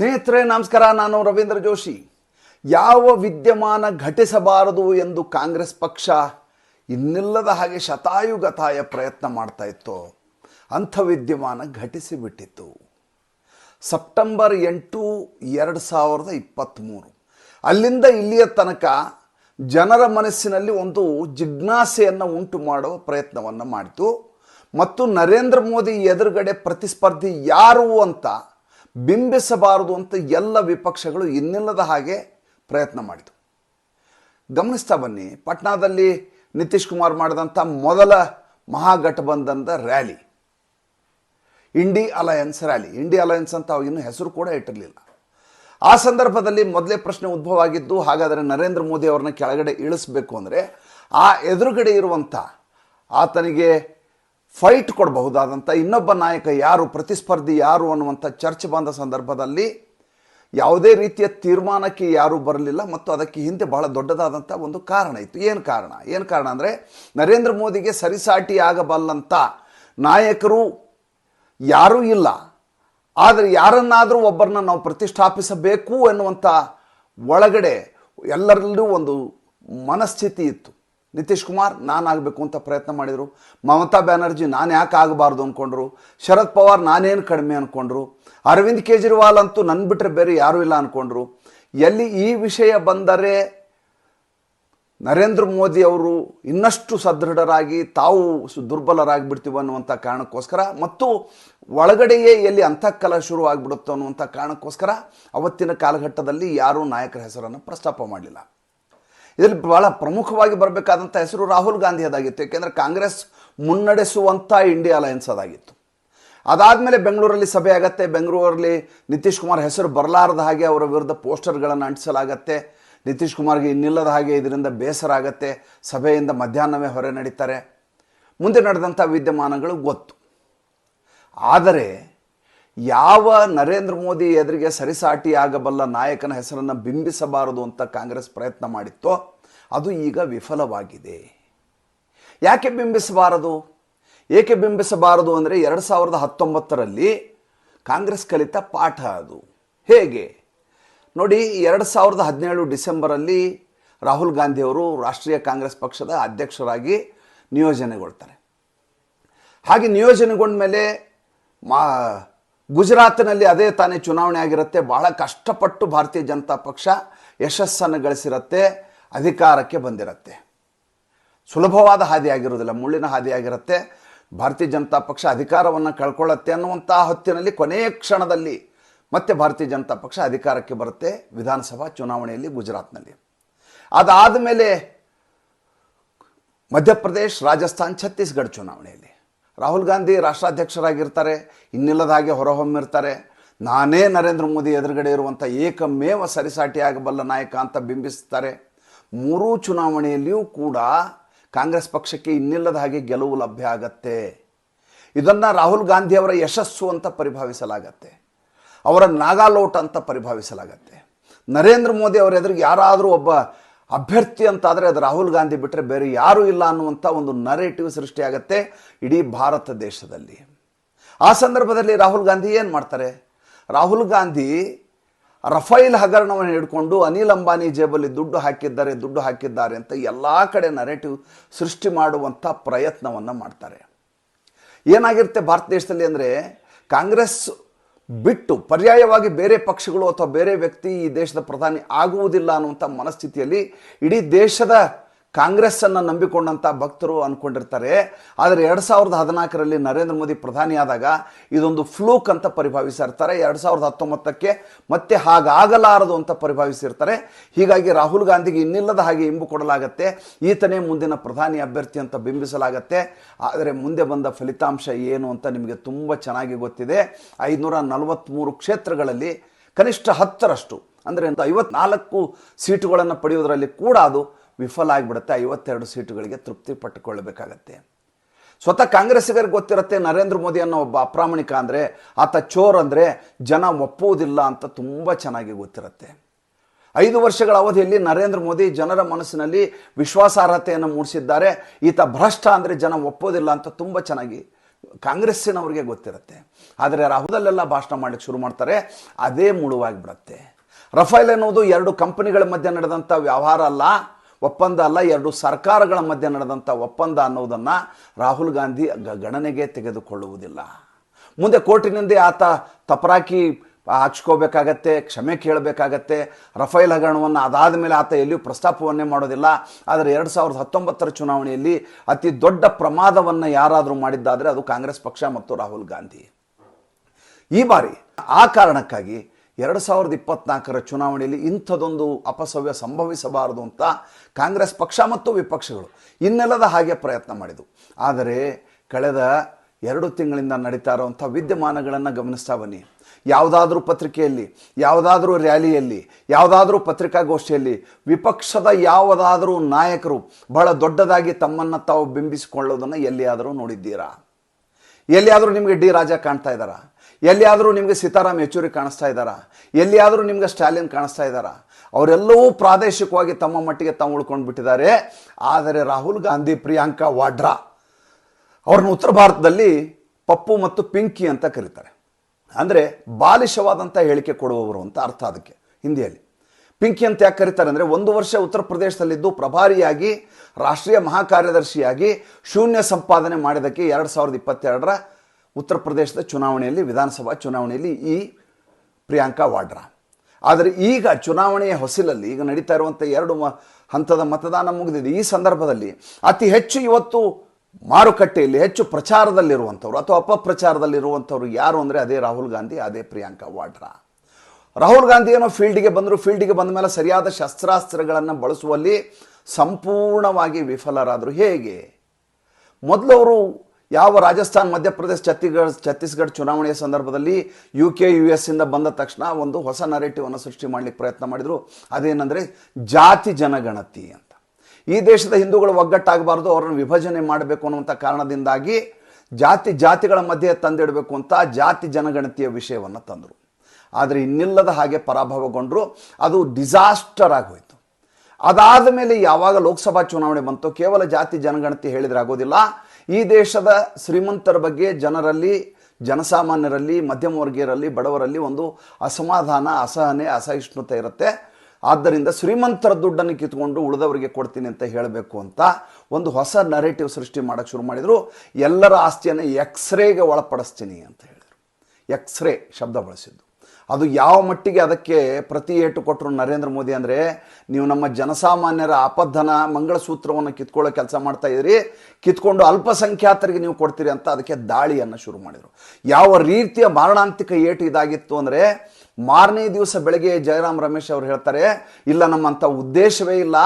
ಸ್ನೇಹಿತರೆ, ನಮಸ್ಕಾರ. ನಾನು ರವೀಂದ್ರ ಜೋಶಿ. ಯಾವ ವಿದ್ಯಮಾನ ಘಟಿಸಬಾರದು ಎಂದು ಕಾಂಗ್ರೆಸ್ ಪಕ್ಷ ಇನ್ನಿಲ್ಲದ ಹಾಗೆ ಶತಾಯುಗತಾಯ ಪ್ರಯತ್ನ ಮಾಡ್ತಾ ಇತ್ತು. ಅಂಥ ವಿದ್ಯಮಾನ ಘಟಿಸಿಬಿಟ್ಟಿತ್ತು. ಸೆಪ್ಟೆಂಬರ್ ಎಂಟು ಎರಡು ಸಾವಿರದ ಇಪ್ಪತ್ತ್ಮೂರು. ಅಲ್ಲಿಂದ ಇಲ್ಲಿಯ ತನಕ ಜನರ ಮನಸ್ಸಿನಲ್ಲಿ ಒಂದು ಜಿಜ್ಞಾಸೆಯನ್ನು ಉಂಟು ಮಾಡುವ ಪ್ರಯತ್ನವನ್ನು ಮಾಡಿತು. ಮತ್ತು ನರೇಂದ್ರ ಮೋದಿ ಎದುರುಗಡೆ ಪ್ರತಿಸ್ಪರ್ಧಿ ಯಾರು ಅಂತ ಬಿಂಬಿಸಬಾರದು ಅಂತ ಎಲ್ಲ ವಿಪಕ್ಷಗಳು ಇನ್ನಿಲ್ಲದ ಹಾಗೆ ಪ್ರಯತ್ನ ಮಾಡಿತು. ಗಮನಿಸ್ತಾ ಬನ್ನಿ, ಪಟ್ನಾದಲ್ಲಿ ನಿತೀಶ್ ಕುಮಾರ್ ಮಾಡಿದಂಥ ಮೊದಲ ಮಹಾಗಠಬಂಧನದ rally. INDI alliance rally. INDI alliance ಅಂತ ಅವಾಗಿನ್ನೂ ಹೆಸರು ಕೂಡ ಇಟ್ಟಿರಲಿಲ್ಲ. ಆ ಸಂದರ್ಭದಲ್ಲಿ ಮೊದಲೇ ಪ್ರಶ್ನೆ ಉದ್ಭವ ಆಗಿದ್ದು ಹಾಗಾದರೆ ನರೇಂದ್ರ ಮೋದಿ ಅವ್ರನ್ನ ಕೆಳಗಡೆ ಇಳಿಸ್ಬೇಕು ಅಂದರೆ ಆ ಎದುರುಗಡೆ ಇರುವಂಥ ಆತನಿಗೆ ಫೈಟ್ ಕೊಡಬಹುದಾದಂಥ ಇನ್ನೊಬ್ಬ ನಾಯಕ ಯಾರು, ಪ್ರತಿಸ್ಪರ್ಧಿ ಯಾರು ಅನ್ನುವಂಥ ಚರ್ಚೆ ಬಂದ ಸಂದರ್ಭದಲ್ಲಿ ಯಾವುದೇ ರೀತಿಯ ತೀರ್ಮಾನಕ್ಕೆ ಯಾರೂ ಬರಲಿಲ್ಲ ಮತ್ತು ಅದಕ್ಕೆ ಹಿಂದೆ ಬಹಳ ದೊಡ್ಡದಾದಂಥ ಒಂದು ಕಾರಣ ಇತ್ತು. ಏನು ಕಾರಣ? ಏನು ಕಾರಣ ಅಂದರೆ ನರೇಂದ್ರ ಮೋದಿಗೆ ಸರಿಸಾಟಿ ಆಗಬಲ್ಲಂಥ ನಾಯಕರು ಯಾರೂ ಇಲ್ಲ. ಆದರೆ ಯಾರನ್ನಾದರೂ ಒಬ್ಬರನ್ನ ನಾವು ಪ್ರತಿಷ್ಠಾಪಿಸಬೇಕು ಎನ್ನುವಂಥ ಒಳಗಡೆ ಎಲ್ಲರಲ್ಲೂ ಒಂದು ಮನಸ್ಥಿತಿ ಇತ್ತು. ನಿತೀಶ್ ಕುಮಾರ್ ನಾನಾಗಬೇಕು ಅಂತ ಪ್ರಯತ್ನ ಮಾಡಿದರು. ಮಮತಾ ಬ್ಯಾನರ್ಜಿ, ನಾನು ಯಾಕೆ ಆಗಬಾರ್ದು ಅಂದ್ಕೊಂಡ್ರು ಶರದ್ ಪವಾರ್, ನಾನೇನು ಕಡಿಮೆ ಅಂದ್ಕೊಂಡ್ರು ಅರವಿಂದ್ ಕೇಜ್ರಿವಾಲ್ ಅಂತೂ ನನ್ನ ಬಿಟ್ಟರೆ ಬೇರೆ ಯಾರೂ ಇಲ್ಲ ಅಂದ್ಕೊಂಡ್ರು ಎಲ್ಲಿ ಈ ವಿಷಯ ಬಂದರೆ ನರೇಂದ್ರ ಮೋದಿ ಅವರು ಇನ್ನಷ್ಟು ಸದೃಢರಾಗಿ, ತಾವು ಸು- ದುರ್ಬಲರಾಗಿ ಬಿಡ್ತೀವಿ ಅನ್ನುವಂಥ ಕಾರಣಕ್ಕೋಸ್ಕರ ಮತ್ತು ಒಳಗಡೆಯೇ ಎಲ್ಲಿ ಅಂತಃಕಲ ಶುರು ಆಗಿಬಿಡುತ್ತೋ ಅನ್ನುವಂಥ ಕಾರಣಕ್ಕೋಸ್ಕರ ಅವತ್ತಿನ ಕಾಲಘಟ್ಟದಲ್ಲಿ ಯಾರೂ ನಾಯಕರ ಹೆಸರನ್ನು ಪ್ರಸ್ತಾಪ ಮಾಡಲಿಲ್ಲ. ಇದರಲ್ಲಿ ಬಹಳ ಪ್ರಮುಖವಾಗಿ ಬರಬೇಕಾದಂಥ ಹೆಸರು ರಾಹುಲ್ ಗಾಂಧಿ ಅದಾಗಿತ್ತು. ಏಕೆಂದರೆ ಕಾಂಗ್ರೆಸ್ ಮುನ್ನಡೆಸುವಂಥ ಇಂಡಿಯಾ ಅಲಯನ್ಸ್ ಅದಾಗಿತ್ತು. ಅದಾದಮೇಲೆ ಬೆಂಗಳೂರಲ್ಲಿ ಸಭೆ ಆಗತ್ತೆ. ಬೆಂಗಳೂರಲ್ಲಿ ನಿತೀಶ್ ಕುಮಾರ್ ಹೆಸರು ಬರಲಾರದ ಹಾಗೆ ಅವರ ವಿರುದ್ಧ ಪೋಸ್ಟರ್ಗಳನ್ನು ಅಂಟಿಸಲಾಗತ್ತೆ. ನಿತೀಶ್ ಕುಮಾರ್ಗೆ ಇನ್ನಿಲ್ಲದ ಹಾಗೆ ಇದರಿಂದ ಬೇಸರ ಆಗತ್ತೆ. ಸಭೆಯಿಂದ ಮಧ್ಯಾಹ್ನವೇ ಹೊರೆ ನಡೀತಾರೆ. ಮುಂದೆ ನಡೆದಂಥ ವಿದ್ಯಮಾನಗಳು ಗೊತ್ತು. ಆದರೆ ಯಾವ ನರೇಂದ್ರ ಮೋದಿ ಎದುರಿಗೆ ಸರಿಸಾಟಿ ಆಗಬಲ್ಲ ನಾಯಕನ ಹೆಸರನ್ನು ಬಿಂಬಿಸಬಾರದು ಅಂತ ಕಾಂಗ್ರೆಸ್ ಪ್ರಯತ್ನ ಮಾಡಿತ್ತೋ, ಅದು ಈಗ ವಿಫಲವಾಗಿದೆ. ಯಾಕೆ ಬಿಂಬಿಸಬಾರದು? ಏಕೆ ಬಿಂಬಿಸಬಾರದು ಅಂದರೆ ಎರಡು ಸಾವಿರದ ಹತ್ತೊಂಬತ್ತರಲ್ಲಿ ಕಾಂಗ್ರೆಸ್ ಕಲಿತ ಪಾಠ ಅದು. ಹೇಗೆ? ನೋಡಿ, ಎರಡು ಸಾವಿರದ ಹದಿನೇಳು ಡಿಸೆಂಬರಲ್ಲಿ ರಾಹುಲ್ ಗಾಂಧಿಯವರು ರಾಷ್ಟ್ರೀಯ ಕಾಂಗ್ರೆಸ್ ಪಕ್ಷದ ಅಧ್ಯಕ್ಷರಾಗಿ ನಿಯೋಜನೆಗೊಳ್ತಾರೆ. ಹಾಗೆ ನಿಯೋಜನೆಗೊಂಡ ಮೇಲೆ ಮಾ ಗುಜರಾತ್ನಲ್ಲಿ ಅದೇ ತಾನೇ ಚುನಾವಣೆ ಆಗಿರುತ್ತೆ. ಬಹಳ ಕಷ್ಟಪಟ್ಟು ಭಾರತೀಯ ಜನತಾ ಪಕ್ಷ ಯಶಸ್ಸನ್ನು ಗಳಿಸಿರುತ್ತೆ, ಅಧಿಕಾರಕ್ಕೆ ಬಂದಿರುತ್ತೆ. ಸುಲಭವಾದ ಹಾದಿಯಾಗಿರೋದಿಲ್ಲ ಮುಳ್ಳಿನ ಹಾದಿಯಾಗಿರುತ್ತೆ. ಭಾರತೀಯ ಜನತಾ ಪಕ್ಷ ಅಧಿಕಾರವನ್ನು ಕಳ್ಕೊಳ್ಳುತ್ತೆ ಅನ್ನುವಂಥ ಹೊತ್ತಿನಲ್ಲಿ ಕೊನೆಯ ಕ್ಷಣದಲ್ಲಿ ಮತ್ತೆ ಭಾರತೀಯ ಜನತಾ ಪಕ್ಷ ಅಧಿಕಾರಕ್ಕೆ ಬರುತ್ತೆ ವಿಧಾನಸಭಾ ಚುನಾವಣೆಯಲ್ಲಿ ಗುಜರಾತ್ನಲ್ಲಿ. ಅದಾದ ಮೇಲೆ ಮಧ್ಯಪ್ರದೇಶ, ರಾಜಸ್ಥಾನ್, ಛತ್ತೀಸ್ಗಢ ಚುನಾವಣೆಯಲ್ಲಿ. ರಾಹುಲ್ ಗಾಂಧಿ ರಾಷ್ಟ್ರಾಧ್ಯಕ್ಷರಾಗಿರ್ತಾರೆ, ಇನ್ನಿಲ್ಲದ ಹಾಗೆ ಹೊರಹೊಮ್ಮಿರ್ತಾರೆ. ನಾನೇ ನರೇಂದ್ರ ಮೋದಿ ಎದುರುಗಡೆ ಇರುವಂಥ ಏಕಮೇವ ಸರಿಸಾಟಿ ಆಗಬಲ್ಲ ನಾಯಕ ಅಂತ ಬಿಂಬಿಸ್ತಾರೆ. ಮೂರೂ ಚುನಾವಣೆಯಲ್ಲಿಯೂ ಕೂಡ ಕಾಂಗ್ರೆಸ್ ಪಕ್ಷಕ್ಕೆ ಇನ್ನಿಲ್ಲದ ಹಾಗೆ ಗೆಲುವು ಲಭ್ಯ ಆಗತ್ತೆ. ಇದನ್ನು ರಾಹುಲ್ ಗಾಂಧಿ ಅವರ ಯಶಸ್ಸು ಅಂತ ಪರಿಭಾವಿಸಲಾಗತ್ತೆ. ಅವರ ನಾಗಾಲೋಟ ಅಂತ ಪರಿಭಾವಿಸಲಾಗತ್ತೆ. ನರೇಂದ್ರ ಮೋದಿ ಅವರ ಎದುರಿಗೆ ಯಾರಾದರೂ ಒಬ್ಬ ಅಭ್ಯರ್ಥಿ ಅಂತಾದರೆ ಅದು ರಾಹುಲ್ ಗಾಂಧಿ ಬಿಟ್ಟರೆ ಬೇರೆ ಯಾರೂ ಇಲ್ಲ ಅನ್ನುವಂಥ ಒಂದು ನರೇಟಿವ್ ಸೃಷ್ಟಿಯಾಗತ್ತೆ ಇಡೀ ಭಾರತ ದೇಶದಲ್ಲಿ. ಆ ಸಂದರ್ಭದಲ್ಲಿ ರಾಹುಲ್ ಗಾಂಧಿ ಏನು ಮಾಡ್ತಾರೆ? ರಾಹುಲ್ ಗಾಂಧಿ ರಫೈಲ್ ಹಗರಣವನ್ನು ಹಿಡ್ಕೊಂಡು ಅನಿಲ್ ಅಂಬಾನಿ ಜೇಬಲ್ಲಿ ದುಡ್ಡು ಹಾಕಿದ್ದಾರೆ ದುಡ್ಡು ಹಾಕಿದ್ದಾರೆ ಅಂತ ಎಲ್ಲ ಕಡೆ ನರೇಟಿವ್ ಸೃಷ್ಟಿ ಮಾಡುವಂಥ ಪ್ರಯತ್ನವನ್ನು ಮಾಡ್ತಾರೆ. ಏನಾಗಿರುತ್ತೆ ಭಾರತ ದೇಶದಲ್ಲಿ ಅಂದರೆ ಕಾಂಗ್ರೆಸ್ ಬಿಟ್ಟು ಪರ್ಯಾಯವಾಗಿ ಬೇರೆ ಪಕ್ಷಗಳು ಅಥವಾ ಬೇರೆ ವ್ಯಕ್ತಿ ಈ ದೇಶದ ಪ್ರಧಾನಿ ಆಗುವುದಿಲ್ಲ ಅನ್ನುವಂಥ ಮನಸ್ಥಿತಿಯಲ್ಲಿ ಇಡೀ ದೇಶದ ಕಾಂಗ್ರೆಸ್ಸನ್ನು ನಂಬಿಕೊಂಡಂಥ ಭಕ್ತರು ಅಂದ್ಕೊಂಡಿರ್ತಾರೆ ಆದರೆ ಎರಡು ಸಾವಿರದ ಹದಿನಾಲ್ಕರಲ್ಲಿ ನರೇಂದ್ರ ಮೋದಿ ಪ್ರಧಾನಿಯಾದಾಗ ಇದೊಂದು ಫ್ಲೂಕ್ ಅಂತ ಪರಿಭಾವಿಸಿರ್ತಾರೆ ಎರಡು ಸಾವಿರದ ಹತ್ತೊಂಬತ್ತಕ್ಕೆ ಮತ್ತೆ ಹಾಗಾಗಲಾರದು ಅಂತ ಪರಿಭಾವಿಸಿರ್ತಾರೆ. ಹೀಗಾಗಿ ರಾಹುಲ್ ಗಾಂಧಿಗೆ ಇನ್ನಿಲ್ಲದ ಹಾಗೆ ಇಂಬು ಕೊಡಲಾಗತ್ತೆ. ಈತನೇ ಮುಂದಿನ ಪ್ರಧಾನಿ ಅಭ್ಯರ್ಥಿ ಅಂತ ಬಿಂಬಿಸಲಾಗತ್ತೆ. ಆದರೆ ಮುಂದೆ ಬಂದ ಫಲಿತಾಂಶ ಏನು ಅಂತ ನಿಮಗೆ ತುಂಬ ಚೆನ್ನಾಗಿ ಗೊತ್ತಿದೆ. ಐದುನೂರ ನಲವತ್ತ್ಮೂರು ಕ್ಷೇತ್ರಗಳಲ್ಲಿ ಕನಿಷ್ಠ ಹತ್ತರಷ್ಟು, ಅಂದರೆ ಐವತ್ನಾಲ್ಕು ಸೀಟುಗಳನ್ನು ಪಡೆಯುವುದರಲ್ಲಿ ಕೂಡ ಅದು ವಿಫಲ ಆಗಿಬಿಡುತ್ತೆ, ಐವತ್ತೆರಡು ಸೀಟುಗಳಿಗೆ ತೃಪ್ತಿ ಪಟ್ಟುಕೊಳ್ಳಬೇಕಾಗತ್ತೆ. ಸ್ವತಃ ಕಾಂಗ್ರೆಸ್ಸಿಗರಿಗೆ ಗೊತ್ತಿರುತ್ತೆ, ನರೇಂದ್ರ ಮೋದಿ ಅನ್ನೋ ಒಬ್ಬ ಅಪ್ರಾಮಾಣಿಕ ಅಂದರೆ, ಆತ ಚೋರ್ ಅಂದರೆ ಜನ ಒಪ್ಪುವುದಿಲ್ಲ ಅಂತ ತುಂಬ ಚೆನ್ನಾಗಿ ಗೊತ್ತಿರುತ್ತೆ. ಐದು ವರ್ಷಗಳ ಅವಧಿಯಲ್ಲಿ ನರೇಂದ್ರ ಮೋದಿ ಜನರ ಮನಸ್ಸಿನಲ್ಲಿ ವಿಶ್ವಾಸಾರ್ಹತೆಯನ್ನು ಮೂಡಿಸಿದ್ದಾರೆ. ಈತ ಭ್ರಷ್ಟ ಅಂದರೆ ಜನ ಒಪ್ಪೋದಿಲ್ಲ ಅಂತ ತುಂಬ ಚೆನ್ನಾಗಿ ಕಾಂಗ್ರೆಸ್ಸಿನವ್ರಿಗೆ ಗೊತ್ತಿರುತ್ತೆ. ಆದರೆ ರಾಹುಲಲ್ಲೆಲ್ಲ ಭಾಷಣ ಮಾಡಲಿಕ್ಕೆ ಶುರು ಮಾಡ್ತಾರೆ, ಅದೇ ಮುಳುವಾಗಿಬಿಡತ್ತೆ. ರಫೇಲ್ ಎನ್ನುವುದು ಎರಡು ಕಂಪನಿಗಳ ಮಧ್ಯೆ ನಡೆದಂಥ ವ್ಯವಹಾರ ಅಲ್ಲ. ಒಪ್ಪಂದ ಅಲ್ಲ, ಎರಡು ಸರ್ಕಾರಗಳ ಮಧ್ಯೆ ನಡೆದಂಥ ಒಪ್ಪಂದ ಅನ್ನೋದನ್ನು ರಾಹುಲ್ ಗಾಂಧಿ ಗಣನೆಗೆ ತೆಗೆದುಕೊಳ್ಳುವುದಿಲ್ಲ. ಮುಂದೆ ಕೋರ್ಟಿನಿಂದ ಆತ ತಪರಾಕಿ ಹಚ್ಕೋಬೇಕಾಗತ್ತೆ ಕ್ಷಮೆ ಕೇಳಬೇಕಾಗತ್ತೆ, ರಫೇಲ್ ಹಗರಣವನ್ನು ಅದಾದ ಮೇಲೆ ಆತ ಎಲ್ಲಿಯೂ ಪ್ರಸ್ತಾಪವನ್ನೇ ಮಾಡೋದಿಲ್ಲ. ಆದರೆ ಎರಡು ಸಾವಿರದ ಹತ್ತೊಂಬತ್ತರ ಚುನಾವಣೆಯಲ್ಲಿ ಅತಿ ದೊಡ್ಡ ಪ್ರಮಾದವನ್ನು ಯಾರಾದರೂ ಮಾಡಿದ್ದಾದರೆ ಅದು ಕಾಂಗ್ರೆಸ್ ಪಕ್ಷ ಮತ್ತು ರಾಹುಲ್ ಗಾಂಧಿ. ಈ ಬಾರಿ ಆ ಕಾರಣಕ್ಕಾಗಿ ಎರಡು ಸಾವಿರದ ಇಪ್ಪತ್ನಾಲ್ಕರ ಚುನಾವಣೆಯಲ್ಲಿ ಇಂಥದ್ದೊಂದು ಅಪಸವ್ಯ ಸಂಭವಿಸಬಾರದು ಅಂತ ಕಾಂಗ್ರೆಸ್ ಪಕ್ಷ ಮತ್ತು ವಿಪಕ್ಷಗಳು ಇನ್ನೆಲ್ಲದ ಹಾಗೆ ಪ್ರಯತ್ನ ಮಾಡಿದವು ಆದರೆ ಕಳೆದ ಎರಡು ತಿಂಗಳಿಂದ ನಡೀತಾ ಇರುವಂಥ ವಿದ್ಯಮಾನಗಳನ್ನು ಗಮನಿಸ್ತಾ ಬನ್ನಿ. ಯಾವುದಾದ್ರೂ ಪತ್ರಿಕೆಯಲ್ಲಿ, ಯಾವುದಾದ್ರೂ ರ್ಯಾಲಿಯಲ್ಲಿ, ಯಾವುದಾದ್ರೂ ಪತ್ರಿಕಾಗೋಷ್ಠಿಯಲ್ಲಿ ವಿಪಕ್ಷದ ಯಾವುದಾದ್ರೂ ನಾಯಕರು ಬಹಳ ದೊಡ್ಡದಾಗಿ ತಮ್ಮನ್ನು ತಾವು ಬಿಂಬಿಸಿಕೊಳ್ಳೋದನ್ನು ಎಲ್ಲಿಯಾದರೂ ನೋಡಿದ್ದೀರಾ? ಎಲ್ಲಿಯಾದರೂ ನಿಮಗೆ ಡಿ ರಾಜ ಕಾಣ್ತಾ ಇದ್ದಾರಾ? ಎಲ್ಲಿಯಾದರೂ ನಿಮಗೆ ಸೀತಾರಾಮ್ ಯೆಚೂರಿ ಕಾಣಿಸ್ತಾ ಇದ್ದಾರಾ? ಎಲ್ಲಿಯಾದರೂ ನಿಮಗೆ ಸ್ಟಾಲಿನ್ ಕಾಣಿಸ್ತಾ ಇದ್ದಾರಾ? ಅವರೆಲ್ಲವೂ ಪ್ರಾದೇಶಿಕವಾಗಿ ತಮ್ಮ ಮಟ್ಟಿಗೆ ತಾವು ಉಳ್ಕೊಂಡು ಬಿಟ್ಟಿದ್ದಾರೆ. ಆದರೆ ರಾಹುಲ್ ಗಾಂಧಿ, ಪ್ರಿಯಾಂಕಾ ವಾಡ್ರಾ ಅವ್ರನ್ನ ಉತ್ತರ ಭಾರತದಲ್ಲಿ ಪಪ್ಪು ಮತ್ತು ಪಿಂಕಿ ಅಂತ ಕರೀತಾರೆ. ಅಂದರೆ ಬಾಲಿಶವಾದಂಥ ಹೇಳಿಕೆ ಕೊಡುವವರು ಅಂತ ಅರ್ಥ ಅದಕ್ಕೆ, ಹಿಂದಿಯಲ್ಲಿ. ಪಿಂಕಿ ಅಂತ ಯಾಕೆ ಕರೀತಾರೆ ಅಂದರೆ ಒಂದು ವರ್ಷ ಉತ್ತರ ಪ್ರದೇಶದಲ್ಲಿದ್ದು ಪ್ರಭಾರಿಯಾಗಿ, ರಾಷ್ಟ್ರೀಯ ಮಹಾಕಾರ್ಯದರ್ಶಿಯಾಗಿ ಶೂನ್ಯ ಸಂಪಾದನೆ ಮಾಡಿದ್ದಕ್ಕೆ ಎರಡು ಸಾವಿರದ ಇಪ್ಪತ್ತೆರಡರ ಉತ್ತರ ಪ್ರದೇಶದ ಚುನಾವಣೆಯಲ್ಲಿ, ವಿಧಾನಸಭಾ ಚುನಾವಣೆಯಲ್ಲಿ ಈ ಪ್ರಿಯಾಂಕಾ ವಾಡ್ರಾ. ಆದರೆ ಈಗ ಚುನಾವಣೆಯ ಹೊಸಿಲಲ್ಲಿ ಈಗ ನಡೀತಾ ಇರುವಂಥ ಎರಡು ಹಂತದ ಮತದಾನ ಮುಗಿದಿದೆ. ಈ ಸಂದರ್ಭದಲ್ಲಿ ಅತಿ ಹೆಚ್ಚು ಇವತ್ತು ಮಾರುಕಟ್ಟೆಯಲ್ಲಿ, ಹೆಚ್ಚು ಪ್ರಚಾರದಲ್ಲಿರುವಂಥವ್ರು ಅಥವಾ ಅಪಪ್ರಚಾರದಲ್ಲಿರುವಂಥವ್ರು ಯಾರು ಅಂದರೆ ಅದೇ ರಾಹುಲ್ ಗಾಂಧಿ, ಅದೇ ಪ್ರಿಯಾಂಕಾ ವಾಡ್ರಾ. ರಾಹುಲ್ ಗಾಂಧಿ ಏನೋ ಫೀಲ್ಡಿಗೆ ಬಂದರು, ಫೀಲ್ಡಿಗೆ ಬಂದ ಮೇಲೆ ಸರಿಯಾದ ಶಸ್ತ್ರಾಸ್ತ್ರಗಳನ್ನು ಬಳಸುವಲ್ಲಿ ಸಂಪೂರ್ಣವಾಗಿ ವಿಫಲರಾದರು. ಹೇಗೆ? ಮೊದಲು ಅವರು ಯಾವ ರಾಜಸ್ಥಾನ್, ಮಧ್ಯಪ್ರದೇಶ, ಛತ್ತೀಸ್ಗಢ ಛತ್ತೀಸ್ಗಢ ಚುನಾವಣೆಯ ಸಂದರ್ಭದಲ್ಲಿ ಯು ಕೆ ಯು ಎಸ್ ಇಂದ ಬಂದ ತಕ್ಷಣ ಒಂದು ಹೊಸ ನರೇಟಿವನ್ನು ಸೃಷ್ಟಿ ಮಾಡಲಿಕ್ಕೆ ಪ್ರಯತ್ನ ಮಾಡಿದರು. ಅದೇನೆಂದರೆ ಜಾತಿ ಜನಗಣತಿ ಅಂತ. ಈ ದೇಶದ ಹಿಂದೂಗಳು ಒಗ್ಗಟ್ಟಾಗಬಾರ್ದು, ಅವರನ್ನು ವಿಭಜನೆ ಮಾಡಬೇಕು ಅನ್ನುವಂಥ ಕಾರಣದಿಂದಾಗಿ ಜಾತಿ ಜಾತಿಗಳ ಮಧ್ಯೆ ತಂದಿಡಬೇಕು ಅಂತ ಜಾತಿ ಜನಗಣತಿಯ ವಿಷಯವನ್ನು ತಂದರು. ಆದರೆ ಇನ್ನಿಲ್ಲದ ಹಾಗೆ ಪರಾಭವಗೊಂಡರು. ಅದು ಡಿಸಾಸ್ಟರ್ ಆಗೋಯ್ತು. ಅದಾದ ಮೇಲೆ ಯಾವಾಗ ಲೋಕಸಭಾ ಚುನಾವಣೆ ಬಂತು, ಕೇವಲ ಜಾತಿ ಜನಗಣತಿ ಹೇಳಿದ್ರೆ ಆಗೋದಿಲ್ಲ. ಈ ದೇಶದ ಶ್ರೀಮಂತರ ಬಗ್ಗೆ ಜನರಲ್ಲಿ, ಜನಸಾಮಾನ್ಯರಲ್ಲಿ, ಮಧ್ಯಮ ವರ್ಗೀಯರಲ್ಲಿ, ಬಡವರಲ್ಲಿ ಒಂದು ಅಸಮಾಧಾನ, ಅಸಹನೆ, ಅಸಹಿಷ್ಣುತೆ ಇರುತ್ತೆ. ಆದ್ದರಿಂದ ಶ್ರೀಮಂತರ ದುಡ್ಡನ್ನು ಕಿತ್ಕೊಂಡು ಉಳಿದವರಿಗೆ ಕೊಡ್ತೀನಿ ಅಂತ ಹೇಳಬೇಕು ಅಂತ ಒಂದು ಹೊಸ ನರೇಟಿವ್ ಸೃಷ್ಟಿ ಮಾಡೋಕ್ಕೆ ಶುರು ಮಾಡಿದರು. ಎಲ್ಲರ ಆಸ್ತಿಯನ್ನು ಎಕ್ಸ್ರೇಗೆ ಒಳಪಡಿಸ್ತೀನಿ ಅಂತ ಹೇಳಿದರು. ಎಕ್ಸ್ರೇ ಶಬ್ದ ಬಳಸಿದ್ದು. ಅದು ಯಾವ ಮಟ್ಟಿಗೆ ಅದಕ್ಕೆ ಪ್ರತಿ ಏಟು ಕೊಟ್ಟರು ನರೇಂದ್ರ ಮೋದಿ ಅಂದರೆ ನೀವು ನಮ್ಮ ಜನಸಾಮಾನ್ಯರ ಆಪದ್ದನ ಮಂಗಳಸೂತ್ರವನ್ನು ಕಿತ್ಕೊಳ್ಳೋ ಕೆಲಸ ಮಾಡ್ತಾ ಇದ್ದೀರಿ, ಕಿತ್ಕೊಂಡು ಅಲ್ಪಸಂಖ್ಯಾತರಿಗೆ ನೀವು ಕೊಡ್ತೀರಿ ಅಂತ ಅದಕ್ಕೆ ದಾಳಿಯನ್ನು ಶುರು ಮಾಡಿದರು. ಯಾವ ರೀತಿಯ ಮಾರಣಾಂತಿಕ ಏಟು ಇದಾಗಿತ್ತು ಅಂದರೆ ಮಾರನೇ ದಿವಸ ಬೆಳಗ್ಗೆ ಜಯರಾಮ್ ರಮೇಶ್ ಅವರು ಹೇಳ್ತಾರೆ, ಇಲ್ಲ ನಮ್ಮಂಥ ಉದ್ದೇಶವೇ ಇಲ್ಲ,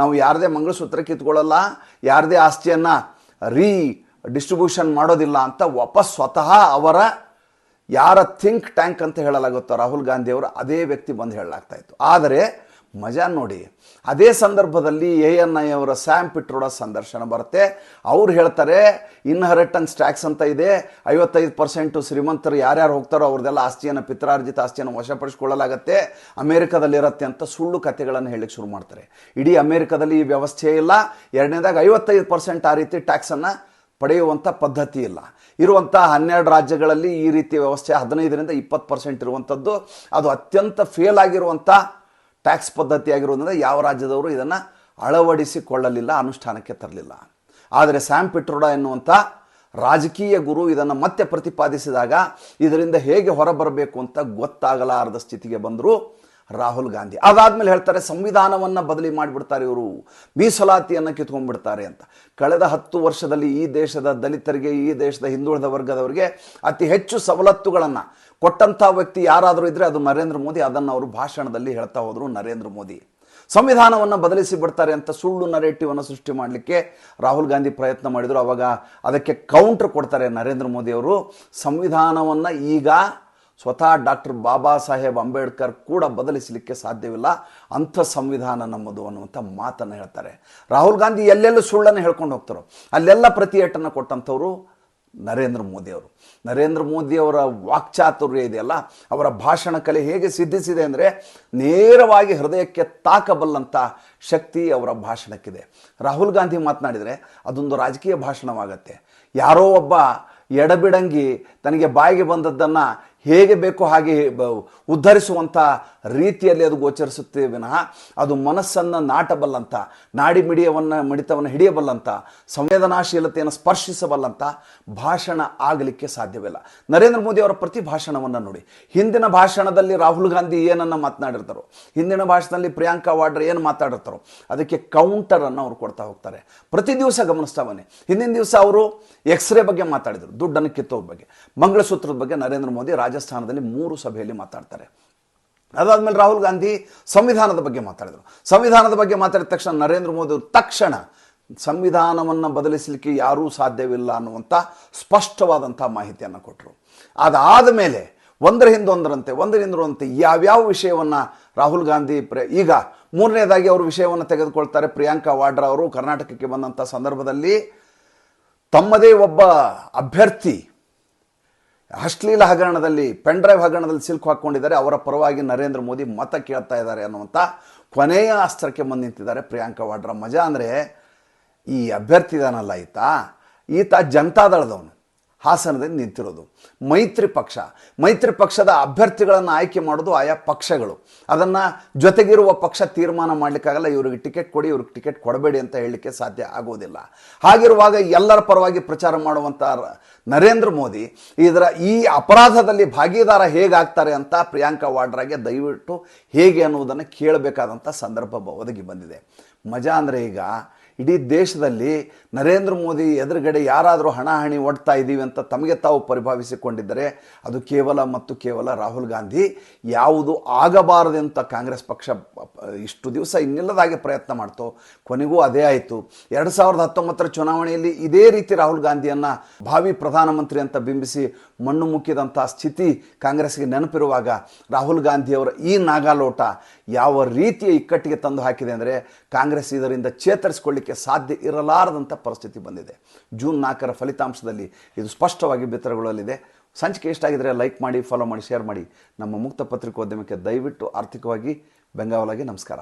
ನಾವು ಯಾರದೇ ಮಂಗಳಸೂತ್ರ ಕಿತ್ಕೊಳ್ಳಲ್ಲ, ಯಾರದೇ ಆಸ್ತಿಯನ್ನು ರೀ ಡಿಸ್ಟ್ರಿಬ್ಯೂಷನ್ ಮಾಡೋದಿಲ್ಲ ಅಂತ ವಾಪಸ್ ಸ್ವತಃ ಅವರ ಯಾರ ಥಿಂಕ್ ಟ್ಯಾಂಕ್ ಅಂತ ಹೇಳಲಾಗುತ್ತೋ ರಾಹುಲ್ ಗಾಂಧಿ ಅವರು ಅದೇ ವ್ಯಕ್ತಿ ಬಂದು ಹೇಳಲಾಗ್ತಾ ಇತ್ತು. ಆದರೆ, ಮಜಾ ನೋಡಿ, ಅದೇ ಸಂದರ್ಭದಲ್ಲಿ ಎ ಎನ್ ಐ ಅವರ ಸ್ಯಾಮ್ ಪಿಟ್ರೋಡ ಸಂದರ್ಶನ ಬರುತ್ತೆ. ಅವ್ರು ಹೇಳ್ತಾರೆ, ಇನ್ಹೆರಿಟನ್ಸ್ ಟ್ಯಾಕ್ಸ್ ಅಂತ ಇದೆ, ಐವತ್ತೈದು ಪರ್ಸೆಂಟು ಶ್ರೀಮಂತರು ಯಾರ್ಯಾರು ಹೋಗ್ತಾರೋ ಅವ್ರದ್ದೆಲ್ಲ ಆಸ್ತಿಯನ್ನು, ಪಿತ್ರಾರ್ಜಿತ ಆಸ್ತಿಯನ್ನು ವಶಪಡಿಸಿಕೊಳ್ಳಲಾಗತ್ತೆ ಅಮೇರಿಕದಲ್ಲಿರತ್ತೆ ಅಂತ ಸುಳ್ಳು ಕಥೆಗಳನ್ನು ಹೇಳಕ್ಕೆ ಶುರು ಮಾಡ್ತಾರೆ. ಇಡೀ ಅಮೇರಿಕದಲ್ಲಿ ಈ ವ್ಯವಸ್ಥೆ ಇಲ್ಲ. ಎರಡನೇದಾಗ, ಐವತ್ತೈದು ಪರ್ಸೆಂಟ್ ಆ ರೀತಿ ಟ್ಯಾಕ್ಸನ್ನು ಪಡೆಯುವಂಥ ಪದ್ಧತಿ ಇಲ್ಲ. ಇರುವಂಥ ಹನ್ನೆರಡು ರಾಜ್ಯಗಳಲ್ಲಿ ಈ ರೀತಿಯ ವ್ಯವಸ್ಥೆ ಹದಿನೈದರಿಂದ ಇಪ್ಪತ್ತು ಪರ್ಸೆಂಟ್ ಇರುವಂಥದ್ದು. ಅದು ಅತ್ಯಂತ ಫೇಲ್ ಆಗಿರುವಂಥ ಟ್ಯಾಕ್ಸ್ ಪದ್ಧತಿ ಆಗಿರುವುದರಿಂದ ಯಾವ ರಾಜ್ಯದವರು ಇದನ್ನು ಅಳವಡಿಸಿಕೊಳ್ಳಲಿಲ್ಲ, ಅನುಷ್ಠಾನಕ್ಕೆ ತರಲಿಲ್ಲ. ಆದರೆ ಸ್ಯಾಮ್ ಪಿಟ್ರೋಡಾ ಎನ್ನುವಂಥ ರಾಜಕೀಯ ಗುರು ಇದನ್ನು ಮತ್ತೆ ಪ್ರತಿಪಾದಿಸಿದಾಗ ಇದರಿಂದ ಹೇಗೆ ಹೊರಬರಬೇಕು ಅಂತ ಗೊತ್ತಾಗಲಾರದ ಸ್ಥಿತಿಗೆ ಬಂದರು. ರಾಹುಲ್ ಗಾಂಧಿ. ಅದಾದ್ಮೇಲೆ ಹೇಳ್ತಾರೆ, ಸಂವಿಧಾನವನ್ನು ಬದಲಿ ಮಾಡಿಬಿಡ್ತಾರೆ ಇವರು. ಮೀಸಲಾತಿಯನ್ನು ಕಿತ್ಕೊಂಡ್ಬಿಡ್ತಾರೆ ಅಂತ. ಕಳೆದ ಹತ್ತು ವರ್ಷದಲ್ಲಿ ಈ ದೇಶದ ದಲಿತರಿಗೆ, ಈ ದೇಶದ ಹಿಂದುಳಿದ ವರ್ಗದವರಿಗೆ ಅತಿ ಹೆಚ್ಚು ಸವಲತ್ತುಗಳನ್ನು ಕೊಟ್ಟಂಥ ವ್ಯಕ್ತಿ ಯಾರಾದರೂ ಇದ್ದರೆ ಅದು ನರೇಂದ್ರ ಮೋದಿ. ಅದನ್ನು ಅವರು ಭಾಷಣದಲ್ಲಿ ಹೇಳ್ತಾ ಹೋದರು ನರೇಂದ್ರ ಮೋದಿ. ಸಂವಿಧಾನವನ್ನು ಬದಲಿಸಿ ಬಿಡ್ತಾರೆ ಅಂತ ಸುಳ್ಳು ನರೇಟಿವನ್ನು ಸೃಷ್ಟಿ ಮಾಡಲಿಕ್ಕೆ ರಾಹುಲ್ ಗಾಂಧಿ ಪ್ರಯತ್ನ ಮಾಡಿದರು. ಅವಾಗ ಅದಕ್ಕೆ ಕೌಂಟರ್ ಕೊಡ್ತಾರೆ ನರೇಂದ್ರ ಮೋದಿ ಅವರು. ಸಂವಿಧಾನವನ್ನು ಈಗ ಸ್ವತಃ ಡಾಕ್ಟರ್ ಬಾಬಾ ಸಾಹೇಬ್ ಅಂಬೇಡ್ಕರ್ ಕೂಡ ಬದಲಿಸಲಿಕ್ಕೆ ಸಾಧ್ಯವಿಲ್ಲ. ಅಂಥ ಸಂವಿಧಾನ ನಮ್ಮದು ಅನ್ನುವಂಥ ಮಾತನ್ನು ಹೇಳ್ತಾರೆ. ರಾಹುಲ್ ಗಾಂಧಿ ಎಲ್ಲೆಲ್ಲೂ ಸುಳ್ಳನ್ನು ಹೇಳ್ಕೊಂಡು ಹೋಗ್ತಾರೋ? ಅಲ್ಲೆಲ್ಲ ಪ್ರತಿ ಏಟನ್ನು ಕೊಟ್ಟಂಥವ್ರು ನರೇಂದ್ರ ಮೋದಿಯವರು. ನರೇಂದ್ರ ಮೋದಿಯವರ ವಾಕ್ಚಾತುರ್ಯ ಇದೆಯಲ್ಲ, ಅವರ ಭಾಷಣ ಕಲೆ ಹೇಗೆ ಸಿದ್ಧಿಸಿದೆ ಅಂದರೆ ನೇರವಾಗಿ ಹೃದಯಕ್ಕೆ ತಾಕಬಲ್ಲಂಥ ಶಕ್ತಿ ಅವರ ಭಾಷಣಕ್ಕಿದೆ. ರಾಹುಲ್ ಗಾಂಧಿ ಮಾತನಾಡಿದರೆ ಅದೊಂದು ರಾಜಕೀಯ ಭಾಷಣವಾಗತ್ತೆ. ಯಾರೋ ಒಬ್ಬ ಎಡಬಿಡಂಗಿ ತನಗೆ ಬಾಯಿಗೆ ಬಂದದ್ದನ್ನು ಹೇಗೆ ಬೇಕೋ ಹಾಗೆ ಉದ್ಧರಿಸುವಂಥ ರೀತಿಯಲ್ಲಿ ಅದು ಗೋಚರಿಸುತ್ತೆ ವಿನಃ ಅದು ಮನಸ್ಸನ್ನು ನಾಟಬಲ್ಲಂತ, ನಾಡಿ ಮಿಡಿಯವನ್ನು, ಮಿಡಿತವನ್ನು ಹಿಡಿಯಬಲ್ಲಂತ, ಸಂವೇದನಾಶೀಲತೆಯನ್ನು ಸ್ಪರ್ಶಿಸಬಲ್ಲಂಥ ಭಾಷಣ ಆಗಲಿಕ್ಕೆ ಸಾಧ್ಯವಿಲ್ಲ. ನರೇಂದ್ರ ಮೋದಿ ಅವರ ಪ್ರತಿ ಭಾಷಣವನ್ನು ನೋಡಿ. ಹಿಂದಿನ ಭಾಷಣದಲ್ಲಿ ರಾಹುಲ್ ಗಾಂಧಿ ಏನನ್ನು ಮಾತನಾಡಿರ್ತಾರೋ, ಹಿಂದಿನ ಭಾಷಣದಲ್ಲಿ ಪ್ರಿಯಾಂಕಾ ವಾಡ್ರಾ ಏನು ಮಾತಾಡಿರ್ತಾರೋ ಅದಕ್ಕೆ ಕೌಂಟರನ್ನು ಅವರು ಕೊಡ್ತಾ ಹೋಗ್ತಾರೆ. ಪ್ರತಿ ದಿವಸ ಗಮನಿಸ್ತಾ ಬನ್ನಿ. ಹಿಂದಿನ ದಿವಸ ಅವರು ಎಕ್ಸ್ರೇ ಬಗ್ಗೆ ಮಾತಾಡಿದರು ದುಡ್ಡನ್ನು ಕಿತ್ತೋದ ಬಗ್ಗೆ. ಮಂಗಳಸೂತ್ರದ ಬಗ್ಗೆ ನರೇಂದ್ರ ಮೋದಿ ರಾಜಸ್ಥಾನದಲ್ಲಿ ಮೂರು ಸಭೆಯಲ್ಲಿ ಮಾತಾಡ್ತಾರೆ. ಅದಾದಮೇಲೆ ರಾಹುಲ್ ಗಾಂಧಿ ಸಂವಿಧಾನದ ಬಗ್ಗೆ ಮಾತಾಡಿದರು. ಸಂವಿಧಾನದ ಬಗ್ಗೆ ಮಾತಾಡಿದ ತಕ್ಷಣ ನರೇಂದ್ರ ಮೋದಿ ತಕ್ಷಣ ಸಂವಿಧಾನವನ್ನು ಬದಲಿಸಲಿಕ್ಕೆ ಯಾರೂ ಸಾಧ್ಯವಿಲ್ಲ ಅನ್ನುವಂಥ ಸ್ಪಷ್ಟವಾದಂಥ ಮಾಹಿತಿಯನ್ನು ಕೊಟ್ಟರು ಅದಾದ ಮೇಲೆ ಒಂದರ ಹಿಂದೊಂದರಂತೆ ಒಂದರ ಹಿಂದೊಂದರಂತೆ ಯಾವ್ಯಾವ ವಿಷಯವನ್ನು ರಾಹುಲ್ ಗಾಂಧಿ ಪ್ರ, ಈಗ ಮೂರನೇದಾಗಿ ಅವರು ವಿಷಯವನ್ನು ತೆಗೆದುಕೊಳ್ತಾರೆ. ಪ್ರಿಯಾಂಕಾ ವಾಡ್ರಾ ಅವರು ಕರ್ನಾಟಕಕ್ಕೆ ಬಂದಂಥ ಸಂದರ್ಭದಲ್ಲಿ ತಮ್ಮದೇ ಒಬ್ಬ ಅಭ್ಯರ್ಥಿ ಅಶ್ಲೀಲ ಹಗರಣದಲ್ಲಿ ಪೆನ್ಡ್ರೈವ್ ಹಗರಣದಲ್ಲಿ ಸಿಲ್ಕ್ ಹಾಕ್ಕೊಂಡಿದ್ದಾರೆ ಅವರ ಪರವಾಗಿ ನರೇಂದ್ರ ಮೋದಿ ಮತ ಕೇಳ್ತಾ ಇದ್ದಾರೆ ಅನ್ನುವಂಥ ಕೊನೆಯ ಅಸ್ತ್ರಕ್ಕೆ ಬಂದು ನಿಂತಿದ್ದಾರೆ ಪ್ರಿಯಾಂಕಾ ವಾಡ್ರಾ. ಮಜಾ ಅಂದರೆ ಈ ಅಭ್ಯರ್ಥಿ ಇದಾನಲ್ಲ ಈತ. ಈತ ಜನತಾದಳದವನು. ಹಾಸನದಲ್ಲಿ ನಿಂತಿರೋದು. ಮೈತ್ರಿ ಪಕ್ಷ. ಮೈತ್ರಿ ಪಕ್ಷದ ಅಭ್ಯರ್ಥಿಗಳನ್ನು ಆಯ್ಕೆ ಮಾಡೋದು ಆಯಾ ಪಕ್ಷಗಳು. ಅದನ್ನು ಜೊತೆಗಿರುವ ಪಕ್ಷ ತೀರ್ಮಾನ ಮಾಡಲಿಕ್ಕಾಗಲ್ಲ, ಇವ್ರಿಗೆ ಟಿಕೆಟ್ ಕೊಡಿ, ಇವ್ರಿಗೆ ಟಿಕೆಟ್ ಕೊಡಬೇಡಿ ಅಂತ ಹೇಳಲಿಕ್ಕೆ ಸಾಧ್ಯ ಆಗೋದಿಲ್ಲ. ಹಾಗಿರುವಾಗ ಎಲ್ಲರ ಪರವಾಗಿ ಪ್ರಚಾರ ಮಾಡುವಂಥ ನರೇಂದ್ರ ಮೋದಿ ಇದರ ಈ ಅಪರಾಧದಲ್ಲಿ ಭಾಗಿದಾರ ಹೇಗಾಗ್ತಾರೆ ಅಂತ ಪ್ರಿಯಾಂಕಾ ವಾಡ್ರಾಗೆ ದಯವಿಟ್ಟು ಹೇಗೆ ಅನ್ನುವುದನ್ನು ಕೇಳಬೇಕಾದಂಥ ಸಂದರ್ಭ ಒದಗಿ ಬಂದಿದೆ. ಮಜಾ ಅಂದರೆ ಈಗ ಇಡೀ ದೇಶದಲ್ಲಿ ನರೇಂದ್ರ ಮೋದಿ ಎದುರುಗಡೆ ಯಾರಾದರೂ ಹಣಾಹಣಿ ಒಡ್ತಾ ಇದ್ದೀವಿ ಅಂತ ತಮಗೆ ತಾವು ಪರಿಭಾವಿಸಿಕೊಂಡಿದ್ದರೆ ಅದು ಕೇವಲ ಮತ್ತು ಕೇವಲ ರಾಹುಲ್ ಗಾಂಧಿ. ಯಾವುದು ಆಗಬಾರದೆಂತ ಕಾಂಗ್ರೆಸ್ ಪಕ್ಷ ಇಷ್ಟು ದಿವಸ ಇನ್ನಿಲ್ಲದಾಗೆ ಪ್ರಯತ್ನ ಮಾಡ್ತೋ. ಕೊನೆಗೂ ಅದೇ ಆಯಿತು. ಎರಡು ಸಾವಿರದ ಹತ್ತೊಂಬತ್ತರ ಚುನಾವಣೆಯಲ್ಲಿ ಇದೇ ರೀತಿ ರಾಹುಲ್ ಗಾಂಧಿಯನ್ನು ಭಾವಿ ಪ್ರಧಾನಮಂತ್ರಿ ಅಂತ ಬಿಂಬಿಸಿ ಮಣ್ಣು ಮುಕ್ಕಿದಂಥ ಸ್ಥಿತಿ ಕಾಂಗ್ರೆಸ್ಗೆ ನೆನಪಿರುವಾಗ ರಾಹುಲ್ ಗಾಂಧಿಯವರ ಈ ನಾಗಾಲೋಟ ಯಾವ ರೀತಿಯ ಇಕ್ಕಟ್ಟಿಗೆ ತಂದು ಹಾಕಿದೆ ಅಂದರೆ ಕಾಂಗ್ರೆಸ್ ಇದರಿಂದ ಚೇತರಿಸಿಕೊಳ್ಳಿಕ್ಕೆ ಸಾಧ್ಯ ಇರಲಾರದಂಥ ಪರಿಸ್ಥಿತಿ ಬಂದಿದೆ. ಜೂನ್ ನಾಲ್ಕರ ಫಲಿತಾಂಶದಲ್ಲಿ ಇದು ಸ್ಪಷ್ಟವಾಗಿ ಬಿತ್ತರಗೊಳ್ಳಲಿದೆ. ಸಂಚಿಕೆ ಇಷ್ಟಾಗಿದ್ದರೆ ಲೈಕ್ ಮಾಡಿ ಫಾಲೋ ಮಾಡಿ ಶೇರ್ ಮಾಡಿ. ನಮ್ಮ ಮುಕ್ತ ಪತ್ರಿಕೋದ್ಯಮಕ್ಕೆ ದಯವಿಟ್ಟು ಆರ್ಥಿಕವಾಗಿ ಬೆಂಗಾವಲಾಗಿ ನಮಸ್ಕಾರ.